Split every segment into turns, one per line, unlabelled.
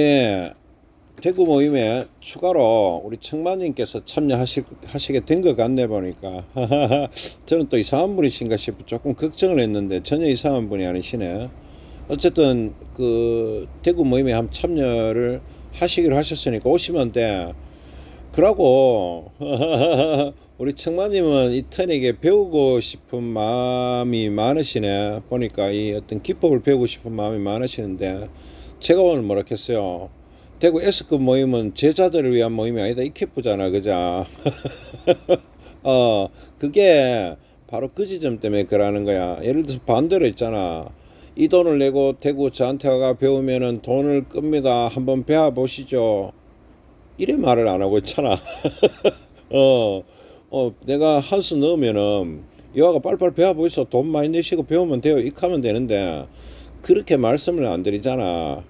예, 대구 모임에 추가로 우리 청마님께서 참여하실 하시게 된 것 같네 보니까 저는 또 이상한 분이신가 싶어 조금 걱정을 했는데 전혀 이상한 분이 아니시네. 어쨌든 그 대구 모임에 한번 참여를 하시기로 하셨으니까 오시면 돼. 그러고 우리 청마님은 이 턴에게 배우고 싶은 마음이 많으시네. 보니까 이 어떤 기법을 배우고 싶은 마음이 많으시는데 제가 오늘 뭐라 했어요. 대구 S급 모임은 제자들을 위한 모임이 아니다. 이케프잖아, 그자? 어, 그게 바로 그 지점 때문에 그러는 거야. 예를 들어서 반대로 있잖아. 이 돈을 내고 대구 저한테 와가 배우면은 돈을 끕니다. 한번 배워 보시죠. 이래 말을 안 하고 있잖아. 어, 어, 내가 한 수 넣으면은 여하가 빨리빨리 배워 보이소. 돈 많이 내시고 배우면 돼요. 이렇게 하면 되는데 그렇게 말씀을 안 드리잖아.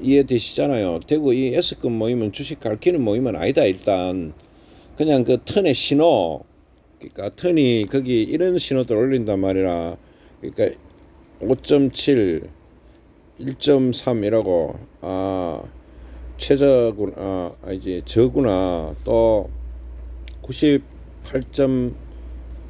이해되시잖아요. 대구 이 S급 모임은 주식 가르치는 모임은 아니다. 일단 그냥 그 턴의 신호, 그러니까 턴이 거기 이런 신호들 올린단 말이라. 그러니까 5.7, 1.3이라고 아 최저구나, 아, 이제 저구나 또 98점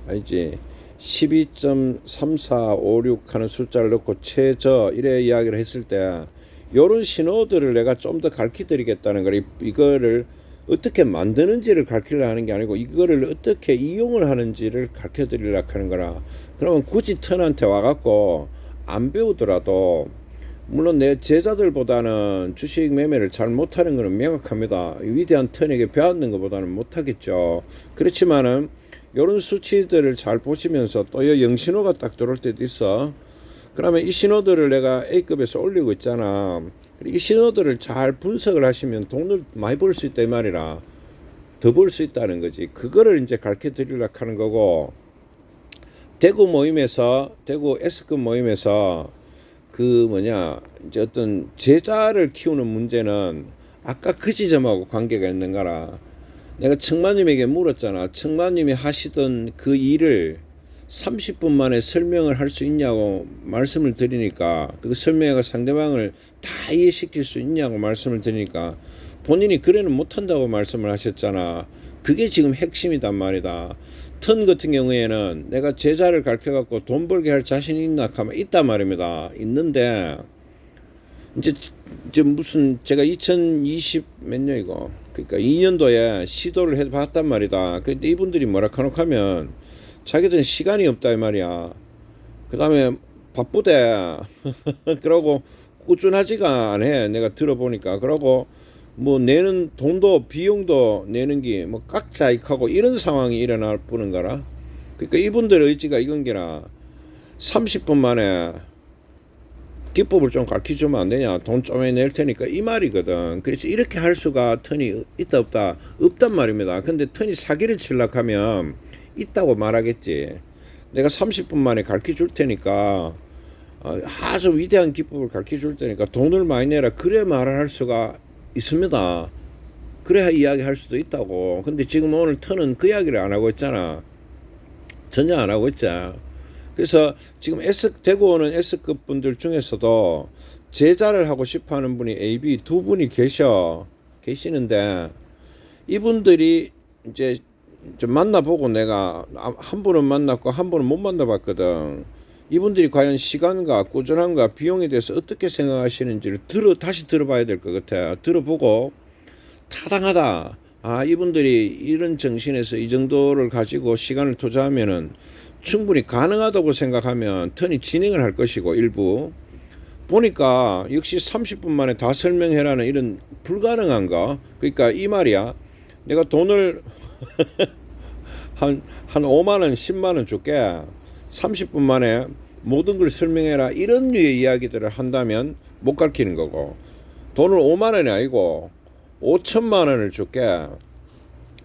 아니지 12.3456 하는 숫자를 넣고 최저 이래 이야기를 했을 때 요런 신호들을 내가 좀 더 가르쳐 드리겠다는 걸 이- 이거를 어떻게 만드는지를 가르치려 하는 게 아니고 이거를 어떻게 이용을 하는지를 가르쳐 드리려 하는 거라 그러면 굳이 턴한테 와갖고 안 배우더라도 물론 내 제자들보다는 주식 매매를 잘 못하는 것은 명확합니다. 위대한 턴에게 배웠는 것보다는 못하겠죠. 그렇지만은 이런 수치들을 잘 보시면서 또이 영신호가 딱 들어올 때도 있어. 그러면 이 신호들을 내가 A급에서 올리고 있잖아. 이 신호들을 잘 분석을 하시면 돈을 많이 벌 수 있다 이 말이라. 더 벌 수 있다는 거지. 그거를 이제 가르쳐 드리려고 하는 거고. 대구 모임에서 대구 S급 모임에서 그 뭐냐 이제 어떤 제자를 키우는 문제는 아까 그 지점하고 관계가 있는 거라. 내가 청마님에게 물었잖아. 청마님이 하시던 그 일을 30분 만에 설명을 할 수 있냐고 말씀을 드리니까 그 설명해가 상대방을 다 이해시킬 수 있냐고 말씀을 드리니까 본인이 그래는 못한다고 말씀을 하셨잖아. 그게 지금 핵심이단 말이다. 턴 같은 경우에는 내가 제자를 가르쳐 갖고 돈 벌게 할 자신이 있나 하면 있단 말입니다. 있는데 이제 이제 무슨 제가 2020 몇 년이고 그러니까 2년도에 시도를 해 봤단 말이다. 근데 이분들이 뭐라 하노 하면 자기들은 시간이 없다 이 말이야. 그 다음에 바쁘대. 그러고 꾸준하지가 않아. 내가 들어보니까 그러고 뭐 내는 돈도 비용도 내는 게 뭐 깍자익하고 이런 상황이 일어날 뿐인 거라. 그러니까 이분들의 의지가 이건 게라 30분 만에 기법을 좀 가르쳐 주면 안 되냐 돈좀낼 테니까 이 말이거든 그래서 이렇게 할 수가 턴이 있다 없다 없단 말입니다 근데 턴이 사기를 칠락 하면 있다고 말하겠지. 내가 30분 만에 가르쳐 줄 테니까 어, 아주 위대한 기법을 가르쳐 줄 테니까 돈을 많이 내라. 그래 말을 할 수가 있습니다. 그래야 이야기할 수도 있다고. 근데 지금 오늘 턴은 그 이야기를 안 하고 있잖아. 전혀 안 하고 있자. 그래서 지금 S 대구 오는 S급 분들 중에서도 제자를 하고 싶어 하는 분이 A, B 두 분이 계셔 계시는데 이분들이 이제 좀 만나보고 내가 한 분은 만났고 한 분은 못 만나봤거든. 이분들이 과연 시간과 꾸준함과 비용에 대해서 어떻게 생각하시는지를 들어 다시 들어봐야 될 것 같아. 들어보고 타당하다. 아 이분들이 이런 정신에서 이 정도를 가지고 시간을 투자하면은 충분히 가능하다고 생각하면 턴이 진행을 할 것이고 일부 보니까 역시 30분 만에 다 설명해라는 이런 불가능한 거 그러니까 이 말이야 내가 돈을 한, 한 5만 원, 10만 원 줄게 30분 만에 모든 걸 설명해라 이런 류의 이야기들을 한다면 못 가르치는 거고 돈을 5만 원이 아니고 5천만 원을 줄게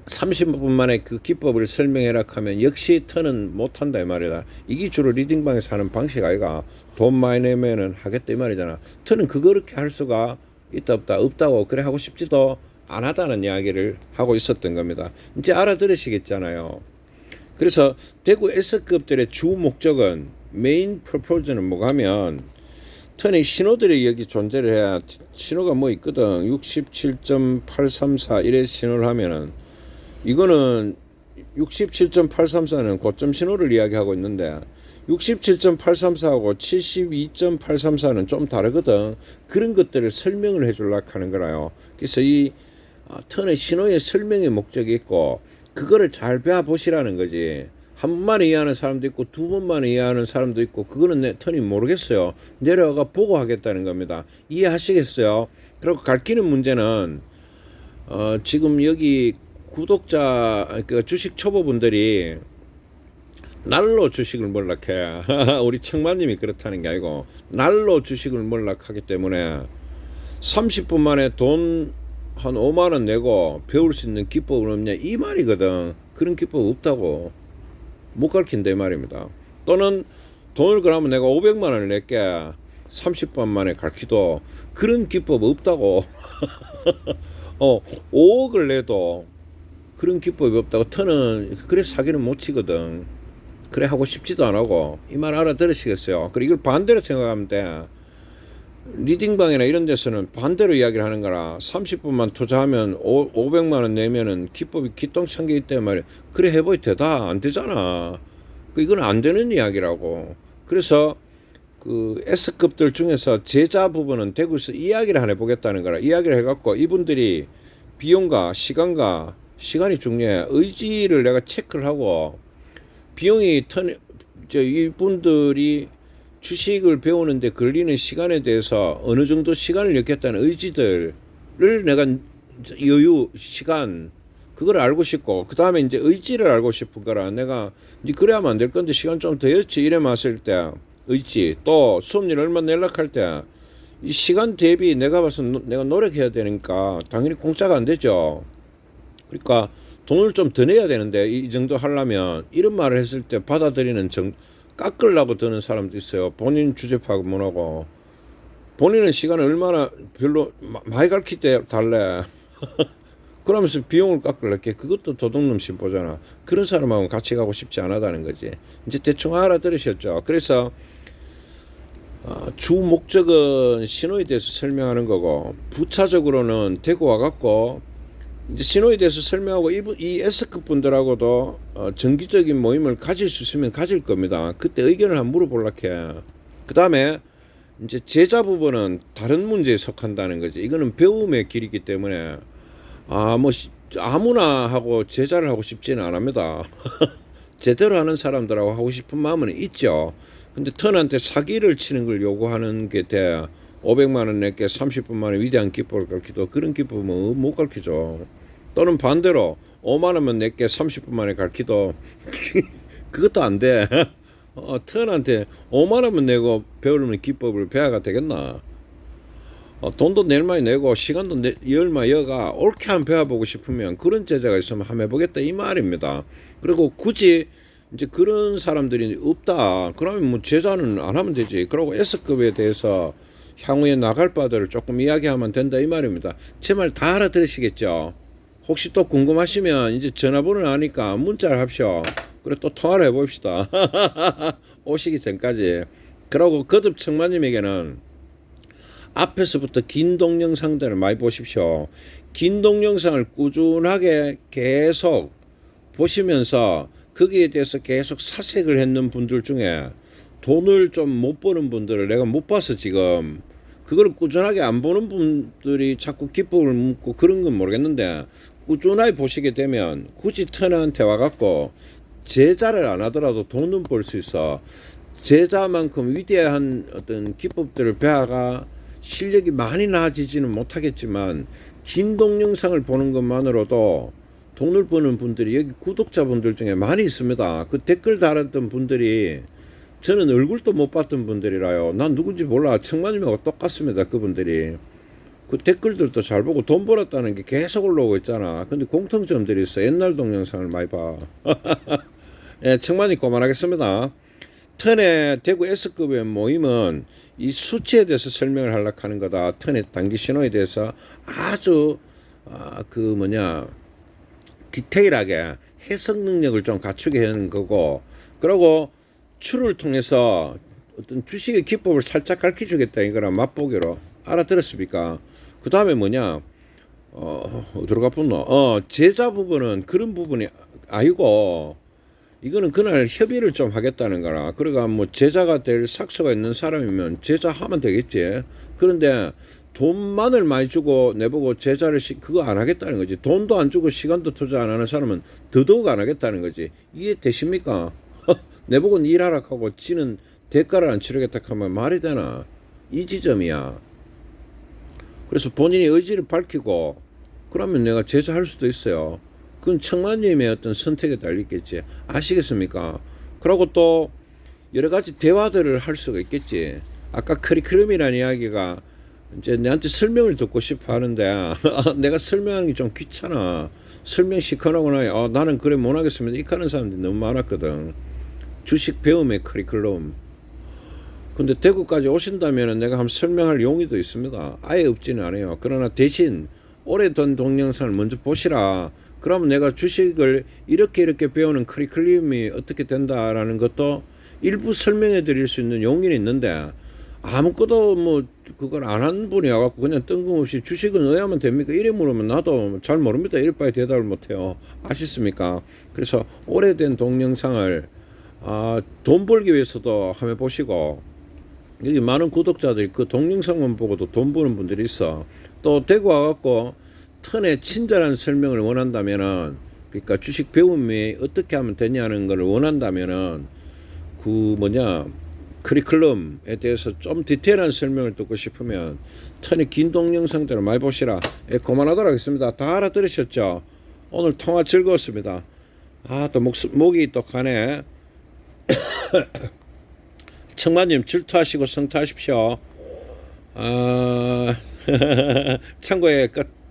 30분 만에 그 기법을 설명해라 하면 역시 턴은 못한다 이 말이다. 이게 주로 리딩방에서 하는 방식 아이가 돈 많이 내면은 하겠다 이 말이잖아. 턴은 그렇게 할 수가 있다 없다 없다고 그래 하고 싶지도 않았다는 이야기를 하고 있었던 겁니다. 이제 알아들으시겠잖아요. 그래서 대구 S급들의 주 목적은 메인 프로포즈는 뭐가 하면 턴에 신호들이 여기 존재를 해야 신호가 뭐 있거든 67.834 이래 신호를 하면은 이거는 67.834는 고점 신호를 이야기하고 있는데 67.834하고 72.834는 좀 다르거든 그런 것들을 설명을 해주려고 하는 거라요 그래서 이 아, 턴의 신호의 설명의 목적이 있고 그거를 잘 배워보시라는 거지. 한 번만 이해하는 사람도 있고 두 번만 이해하는 사람도 있고 그거는 내 턴이 모르겠어요. 내려가 보고 하겠다는 겁니다. 이해하시겠어요? 그리고 가르치는 문제는 어, 지금 여기 구독자 그 주식 초보분들이 날로 주식을 몰락해. 우리 청마님이 그렇다는 게 아니고 날로 주식을 몰락하기 때문에 30분 만에 돈 한 5만 원 내고 배울 수 있는 기법은 없냐? 이 말이거든. 그런 기법 없다고. 못 가르친다 이 말입니다. 또는 돈을 그러면 내가 500만 원을 낼게. 30분 만에 가르치도 그런 기법 없다고. 어 5억을 내도 그런 기법이 없다고. 터는 그래 사기는 못 치거든. 그래 하고 싶지도 안 하고 이 말 알아들으시겠어요? 그리고 이걸 반대로 생각하면 돼 리딩방이나 이런 데서는 반대로 이야기를 하는 거라 30분만 투자하면 5, 500만 원 내면은 기법이 기똥찬 게 있단 말이야 그래 해보이 되다 안 되잖아. 그 이건 안 되는 이야기라고. 그래서 그 S급들 중에서 제자 부분은 대구에서 이야기를 하나 해보겠다는 거라 이야기를 해갖고 이분들이 비용과 시간과 시간이 중요해. 의지를 내가 체크를 하고 비용이 턴, 저 이분들이 주식을 배우는데 걸리는 시간에 대해서 어느 정도 시간을 넣겠다는 의지들을 내가 여유, 시간, 그걸 알고 싶고, 그 다음에 이제 의지를 알고 싶은 거라 내가, 니 그래야만 안 될 건데 시간 좀 더 였지. 이래 맞을 때, 의지. 또 수업일 얼마 연락할 때, 이 시간 대비 내가 봐서 노- 내가 노력해야 되니까 당연히 공짜가 안 되죠. 그러니까 돈을 좀 더 내야 되는데 이 정도 하려면 이런 말을 했을 때 받아들이는 정 깎으려고 드는 사람도 있어요. 본인 주제 파악 못하고 본인은 시간을 얼마나 별로 마- 많이 가르칠 때 달래. 그러면서 비용을 깎으려게 그것도 도둑놈 심보잖아. 그런 사람하고 같이 가고 싶지 않다는 거지. 이제 대충 알아들으셨죠. 그래서 어, 주 목적은 신호에 대해서 설명하는 거고 부차적으로는 대구 와갖고 신호에 대해서 설명하고 이분 이 S급 분들하고도 어, 정기적인 모임을 가질 수 있으면 가질 겁니다. 그때 의견을 한번 물어볼라 해. 그 다음에 이제 제자 부분은 다른 문제에 속한다는 거지. 이거는 배움의 길이기 때문에 아 뭐 아무나 하고 제자를 하고 싶지는 않습니다. 제대로 하는 사람들하고 하고 싶은 마음은 있죠. 근데 턴한테 사기를 치는 걸 요구하는 게 돼. 500만 원 내게 30분 만에 위대한 기법을 가르치도 그런 기법은 못 가르치죠. 또는 반대로 5만 원만 내게 30분 만에 가르치도 그것도 안 돼. 어, 턴한테 5만 원만 내고 배우려면 기법을 배워가 되겠나? 어, 돈도 내일 많이 내고 시간도 내, 열마 여가 옳게 한번 배워보고 싶으면 그런 제자가 있으면 한번 해보겠다 이 말입니다. 그리고 굳이 이제 그런 사람들이 없다. 그러면 뭐 제자는 안 하면 되지. 그리고 S급에 대해서 향후에 나갈 바들을 조금 이야기하면 된다 이 말입니다. 제 말 다 알아들으시겠죠? 혹시 또 궁금하시면 이제 전화번호 아니까 문자를 합시오. 그래 또 통화를 해봅시다. 오시기 전까지. 그러고 거듭 청마님에게는 앞에서부터 긴 동영상들을 많이 보십시오. 긴 동영상을 꾸준하게 계속 보시면서 거기에 대해서 계속 사색을 했는 분들 중에 돈을 좀 못 버는 분들을 내가 못 봐서 지금 그걸 꾸준하게 안 보는 분들이 자꾸 기법을 묻고 그런 건 모르겠는데 꾸준하게 보시게 되면 굳이 턴한테 와갖고 제자를 안 하더라도 돈은 벌 수 있어. 제자만큼 위대한 어떤 기법들을 배워가 실력이 많이 나아지지는 못하겠지만 긴 동영상을 보는 것만으로도 돈을 버는 분들이 여기 구독자분들 중에 많이 있습니다. 그 댓글 달았던 분들이 저는 얼굴도 못 봤던 분들이라요. 난 누군지 몰라. 청마님하고 똑같습니다. 그분들이. 그 댓글들도 잘 보고 돈 벌었다는 게 계속 올라오고 있잖아. 근데 공통점들이 있어. 옛날 동영상을 많이 봐. 예, 청만이 그만하겠습니다. 턴의 대구 S급의 모임은 이 수치에 대해서 설명을 하려고 하는 거다. 턴의 단기 신호에 대해서 아주 아, 그 뭐냐 디테일하게 해석 능력을 좀 갖추게 하는 거고 그리고 추를 통해서 어떤 주식의 기법을 살짝 가르쳐 주겠다 이거라 맛보기로 알아들었습니까? 그 다음에 뭐냐? 어 어디로 가뿐노? 어 제자 부분은 그런 부분이 아니고 이거는 그날 협의를 좀 하겠다는 거라. 그러니까 뭐 제자가 될 삭수가 있는 사람이면 제자 하면 되겠지. 그런데 돈만을 많이 주고 내보고 제자를 시, 그거 안 하겠다는 거지. 돈도 안 주고 시간도 투자 안 하는 사람은 더더욱 안 하겠다는 거지. 이해 되십니까 내보고 일하라 하고 지는 대가를 안 치르겠다 하면 말이 되나? 이 지점이야. 그래서 본인이 의지를 밝히고 그러면 내가 제자할 수도 있어요. 그건 청만님의 어떤 선택에 달리겠지. 아시겠습니까? 그리고 또 여러 가지 대화들을 할 수가 있겠지. 아까 커리큘럼이라는 이야기가 이제 내한테 설명을 듣고 싶어 하는데 내가 설명하는 게 좀 귀찮아. 설명 시커하고 나요. 어, 나는 그래 못하겠습니다. 이렇게 하는 사람들이 너무 많았거든 주식 배움의 커리큘럼 근데 대구까지 오신다면 내가 한번 설명할 용의도 있습니다 아예 없지는 않아요 그러나 대신 오래된 동영상을 먼저 보시라 그러면 내가 주식을 이렇게 이렇게 배우는 커리큘럼이 어떻게 된다라는 것도 일부 설명해 드릴 수 있는 용의는 있는데 아무것도 뭐 그걸 안 한 분이 와갖고 그냥 뜬금없이 주식은 왜 하면 됩니까? 이래 물으면 나도 잘 모릅니다. 이럴 바에 대답을 못해요. 아시습니까? 그래서 오래된 동영상을 아, 돈 벌기 위해서도 한번 보시고 여기 많은 구독자들이 그 동영상만 보고도 돈 버는 분들이 있어. 또 대구 와갖고 턴에 친절한 설명을 원한다면은 그러니까 주식 배움이 어떻게 하면 되냐는 걸 원한다면은 그 뭐냐 커리큘럼에 대해서 좀 디테일한 설명을 듣고 싶으면 턴의 긴 동영상들을 많이 보시라. 예, 그만하도록 하겠습니다. 다 알아들으셨죠? 오늘 통화 즐거웠습니다. 아, 또 목, 목이 또 가네. 청마님 질투하시고 성투하십시오. 아, 참고에 끝.